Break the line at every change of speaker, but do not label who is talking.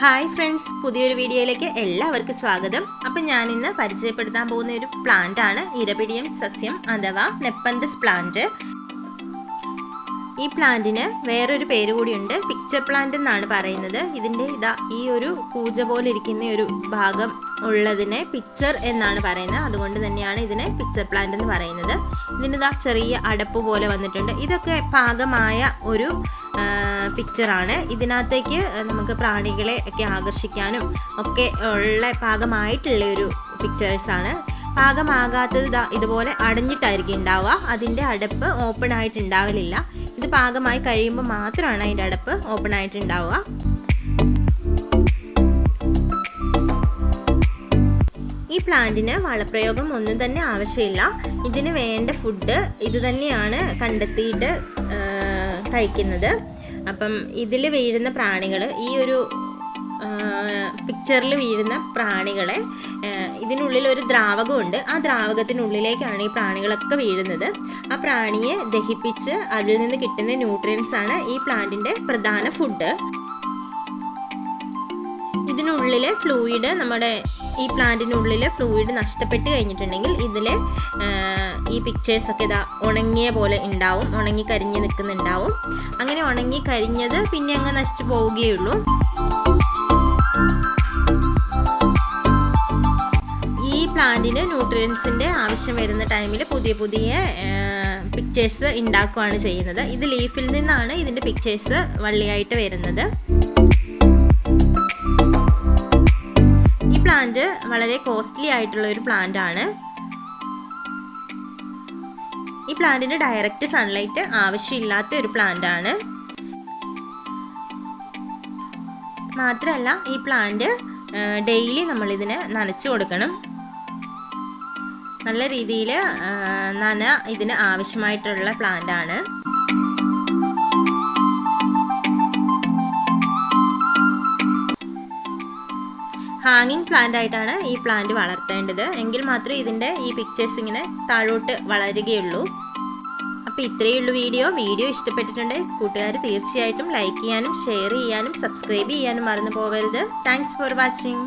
Hi friends പുതിയൊരു വീഡിയോയിലേക്ക് എല്ലാവർക്കും സ്വാഗതം. അപ്പം ഇന്ന് പരിചയപ്പെടുത്താൻ പോകുന്ന ഒരു പ്ലാന്റ് ആണ് ഇരപിടിയം സസ്യം അഥവാ നെപ്പന്തസ് പ്ലാന്റ് ഈ പ്ലാന്റിന് വേറൊരു പേര് കൂടിയുണ്ട്. പിക്ചർ പ്ലാന്റ് എന്നാണ് പറയുന്നത്. ഇതിന്റെ ഇതാ ഈ ഒരു പൂജ പോലെ ഇരിക്കുന്ന ഒരു ഭാഗം ഉള്ളതിനെ പിക്ചർ എന്നാണ് പറയുന്നത്. അതുകൊണ്ട് തന്നെയാണ് ഇതിനെ പിക്ചർ പ്ലാന്റ് എന്ന് പറയുന്നത്. ഇതിന് ഇതാ ചെറിയ അടപ്പ് പോലെ വന്നിട്ടുണ്ട്. ഇതൊക്കെ പാകമായ ഒരു പിക്ചറാണ് ഇതിനകത്തേക്ക് നമുക്ക് പ്രാണികളെ ഒക്കെ ആകർഷിക്കാനും ഒക്കെ ഉള്ള പാകമായിട്ടുള്ള ഒരു പിക്ചേഴ്സാണ് പാകമാകാത്തത് ഇതാ ഇതുപോലെ അടഞ്ഞിട്ടായിരിക്കും ഉണ്ടാവുക. അതിന്റെ അടപ്പ് ഓപ്പൺ ആയിട്ട് ഉണ്ടാവലില്ല. ഇത് പാകമായി കഴിയുമ്പോൾ മാത്രമാണ് അതിന്റെ അടപ്പ് ഓപ്പൺ ആയിട്ട് ഉണ്ടാവുക. ഈ പ്ലാന്റിന് വളപ്രയോഗം ഒന്നും തന്നെ ആവശ്യമില്ല. ഇതിന് വേണ്ട ഫുഡ് ഇത് തന്നെയാണ് കണ്ടെത്തിയിട്ട് കഴിക്കുന്നത്. അപ്പം ഇതിൽ വീഴുന്ന പ്രാണികൾ ഈ ഒരു പിക്ചറിൽ വീഴുന്ന പ്രാണികളെ ഇതിനുള്ളിൽ ഒരു ദ്രാവകമുണ്ട്. ആ ദ്രാവകത്തിനുള്ളിലേക്കാണ് ഈ പ്രാണികളൊക്കെ വീഴുന്നത്. ആ പ്രാണിയെ ദഹിപ്പിച്ച് അതിൽ നിന്ന് കിട്ടുന്ന ന്യൂട്രിയൻസ് ആണ് ഈ പ്ലാന്റിന്റെ പ്രധാന ഫുഡ് ഇതിനുള്ളിലെ ഫ്ലൂയിഡ് നമ്മുടെ ഈ പ്ലാന്റിനുള്ളിൽ ഫ്ലൂയിഡ് നഷ്ടപ്പെട്ട് കഴിഞ്ഞിട്ടുണ്ടെങ്കിൽ ഇതിൽ ഈ പിക്ചേഴ്സൊക്കെ ഇതാ ഉണങ്ങിയ പോലെ ഉണ്ടാവും. ഉണങ്ങി കരിഞ്ഞ് നിൽക്കുന്നുണ്ടാവും. അങ്ങനെ ഉണങ്ങി കരിഞ്ഞത് പിന്നെ അങ്ങ് നശിച്ചു പോവുകയുള്ളൂ പ്ലാന്റിന് ന്യൂട്രിയൻസിന്റെ ആവശ്യം വരുന്ന ടൈമിൽ പുതിയ പുതിയ പിക്ചേഴ്സ് ഉണ്ടാക്കുകയാണ് ചെയ്യുന്നത്. ഇത് ലീഫിൽ നിന്നാണ് ഇതിന്റെ പിക്ചേഴ്സ് വള്ളിയായിട്ട് വരുന്നത്. ഈ പ്ലാന്റ് വളരെ കോസ്റ്റ്ലി ആയിട്ടുള്ള ഒരു പ്ലാന്റ് ആണ്. ഈ പ്ലാന്റിന് ഡയറക്റ്റ് സൺലൈറ്റ് ആവശ്യമില്ലാത്ത ഒരു പ്ലാന്റ് ആണ്. മാത്രമല്ല ഈ പ്ലാന്റ് ഡെയിലി നമ്മൾ ഇതിന് നനച്ചു കൊടുക്കണം. നല്ല രീതിയിൽ നന ഇതിന് ആവശ്യമായിട്ടുള്ള പ്ലാന്റ് ആണ്. ഹാങ്ങിങ് പ്ലാന്റ് ആയിട്ടാണ് ഈ പ്ലാന്റ് വളർത്തേണ്ടത്. എങ്കിൽ മാത്രമേ ഇതിന്റെ ഈ പിക്ചേഴ്സ് ഇങ്ങനെ താഴോട്ട് വളരുകയുള്ളൂ. അപ്പോൾ ഇത്രയേ ഉള്ളൂ വീഡിയോ. വീഡിയോ ഇഷ്ടപ്പെട്ടിട്ടുണ്ട് കൂട്ടുകാർ തീർച്ചയായിട്ടും ലൈക്ക് ചെയ്യാനും ഷെയർ ചെയ്യാനും സബ്സ്ക്രൈബ് ചെയ്യാനും മറന്നു പോകരുത് താങ്ക്സ് ഫോർ വാച്ചിങ്